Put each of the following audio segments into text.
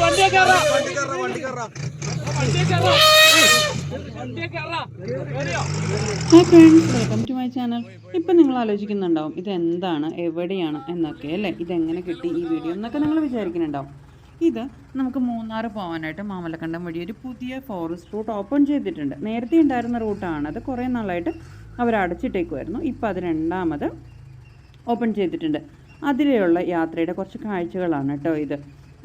വണ്ടി hi friends welcome to my channel ഇപ്പം നിങ്ങൾ ആലോചിക്കുന്നുണ്ടാവും ഇത് എന്താണ് എവിടെയാണ് എന്നൊക്കെ അല്ലേ? ഇതെങ്ങനെ കിട്ടി ഈ വീഡിയോ എന്നൊക്കെ നിങ്ങൾ വിചാരിക്കുന്നുണ്ടാവും. ഇത് നമുക്ക് മൂന്നാർ പോകാനായിട്ട് മാമലക്കണ്ടം വഴി ഒരു പുതിയ ഫോറസ്റ്റ് റൂട്ട് ഓപ്പൺ ചെയ്തിട്ടുണ്ട്. നേരത്തെ ഉണ്ടായിരുന്ന റൂട്ടാണ് അത് കുറേ നാളായിട്ട് അവർ അടച്ചിട്ടേക്കുമായിരുന്നു ഇപ്പം അത് രണ്ടാമത് ഓപ്പൺ ചെയ്തിട്ടുണ്ട്. അതിലുള്ള യാത്രയുടെ കുറച്ച് കാഴ്ചകളാണ് കേട്ടോ ഇത്.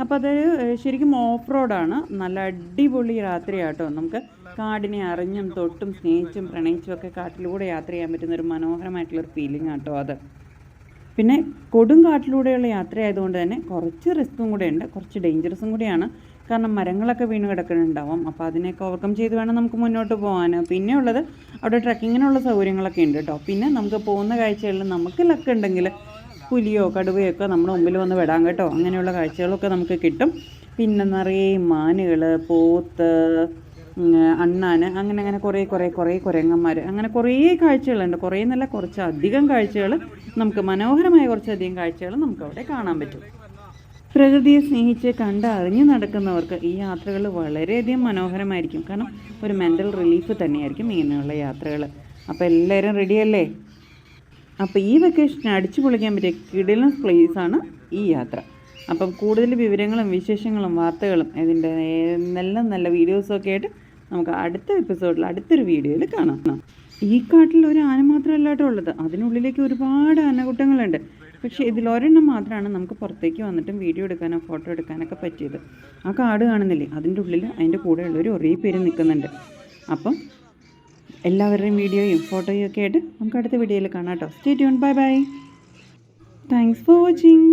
അപ്പോൾ അതൊരു ശരിക്കും ഓഫ് റോഡാണ് നല്ല അടിപൊളി രാത്രിയാട്ടോ നമുക്ക് കാടിനെ അറിഞ്ഞും തൊട്ടും സ്നേഹിച്ചും പ്രണയിച്ചും ഒക്കെ കാട്ടിലൂടെ യാത്ര ചെയ്യാൻ പറ്റുന്ന ഒരു മനോഹരമായിട്ടുള്ളൊരു ഫീലിംഗ് ആട്ടോ അത്. പിന്നെ കൊടും കാട്ടിലൂടെയുള്ള യാത്ര ആയതുകൊണ്ട് തന്നെ കുറച്ച് റിസ്ക്കും കൂടെ ഉണ്ട് കുറച്ച് ഡേഞ്ചറസും കൂടിയാണ്. കാരണം മരങ്ങളൊക്കെ വീണ് കിടക്കുന്നുണ്ടാവും. അപ്പോൾ അതിനെയൊക്കെ ഓവർകം ചെയ്ത് വേണം നമുക്ക് മുന്നോട്ട് പോകാൻ. പിന്നെ ഉള്ളത് അവിടെ ട്രക്കിങ്ങിനുള്ള സൗകര്യങ്ങളൊക്കെ ഉണ്ട് കേട്ടോ പിന്നെ നമുക്ക് പോകുന്ന കാഴ്ചകളിൽ നമുക്ക് ലക്ക് ഉണ്ടെങ്കിൽ പുലിയോ കടുവയോ ഒക്കെ നമ്മുടെ മുമ്പിൽ വന്ന് വിടാം കേട്ടോ. അങ്ങനെയുള്ള കാഴ്ചകളൊക്കെ നമുക്ക് കിട്ടും. പിന്നെ നിറയെ മാനുകൾ പോത്ത് അണ്ണാന് അങ്ങനെ അങ്ങനെ കുറേ കുറേ കുറേ കുരങ്ങന്മാർ അങ്ങനെ കുറേ കാഴ്ചകളുണ്ട്. കുറേ നല്ല കുറച്ച് അധികം കാഴ്ചകൾ നമുക്ക് മനോഹരമായ കുറച്ചധികം കാഴ്ചകൾ നമുക്ക് അവിടെ കാണാൻ പറ്റും. പ്രകൃതിയെ സ്നേഹിച്ച് കണ്ട് അറിഞ്ഞു നടക്കുന്നവർക്ക് ഈ യാത്രകൾ വളരെയധികം മനോഹരമായിരിക്കും. കാരണം ഒരു മെന്റൽ റിലീഫ് തന്നെയായിരിക്കും ഇങ്ങനെയുള്ള യാത്രകൾ അപ്പോൾ എല്ലാവരും റെഡിയല്ലേ അപ്പോൾ ഈ വെക്കേഷനെ അടിച്ചു പൊളിക്കാൻ പറ്റിയ കിടിലൻ പ്ലേസാണ് ഈ യാത്ര. അപ്പം കൂടുതൽ വിവരങ്ങളും വിശേഷങ്ങളും വാർത്തകളും ഇതിന്റെ നല്ല നല്ല വീഡിയോസൊക്കെ ആയിട്ട് നമുക്ക് അടുത്ത എപ്പിസോഡിൽ അടുത്തൊരു വീഡിയോയിൽ കാണാം. ഈ കാട്ടിൽ ഒരു ആന മാത്രമല്ല കേട്ടോ ഉള്ളത്. അതിനുള്ളിലേക്ക് ഒരുപാട് ആനകൂട്ടങ്ങളുണ്ട് പക്ഷേ ഇതിലൊരെണ്ണം മാത്രമാണ് നമുക്ക് പുറത്തേക്ക് വന്നിട്ടും വീഡിയോ എടുക്കാനോ ഫോട്ടോ എടുക്കാനൊക്കെ പറ്റിയത്. ആ കാട് കാണുന്നില്ലേ? അതിന്റെ ഉള്ളിൽ അതിന്റെ കൂടെയുള്ളവർ ഒരേ പേര് നിൽക്കുന്നുണ്ട്. അപ്പം എല്ലാവരുടെയും വീഡിയോയും ഫോട്ടോയും ഒക്കെ ആയിട്ട് നമുക്ക് അടുത്ത വീഡിയോയിൽ കാണാം കേട്ടോ. Stay tune bye bye thanks for watching